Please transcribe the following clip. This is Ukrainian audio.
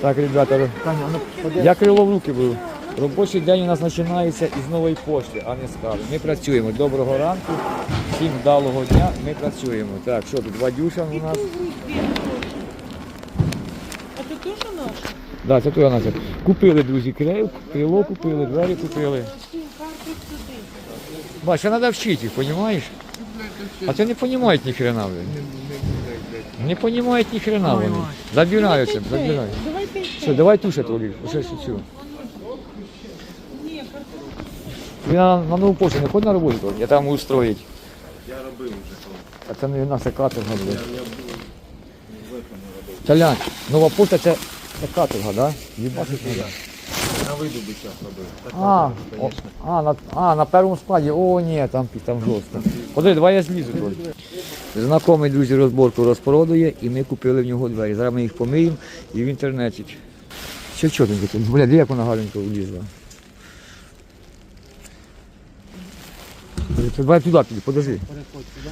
Так, ребята, я крило в руки беру. Робочий день у нас починається із нової пошти, а не з кави. Ми працюємо. Доброго ранку, всім вдалого дня. Ми працюємо. Так, що тут? Вадюша у нас. А це теж наш? Да, це твоя Настя. Купили, друзі, крило, крило купили, двері купили. Бач, треба вчити їх, розумієш? А це не розуміють ні хрена, блядь. Не розуміють ні хрена вони. Забираються, забирають. Все, давай туше твої, усе цю. Він на, на нову пошту не ходить на роботу, Толь? я там можу устроїть. Я робив вже. А це не наша каторга, блядь. Толян, нова пошта це, це каторга, да? Їбашить треба. На видобі час робив. Так А, о, а, на, а, на першому складі. О, ні, там, там жорстко. Подивись, давай я злізу Толь. Знайомий, друзі, розборку розпродує, і ми купили в нього двері. Зараз ми їх помиємо і в інтернеті. Все чотенько тут. Бля, де як вона гарненько влізла. Давай туди піди, подожди. Переходь сюди.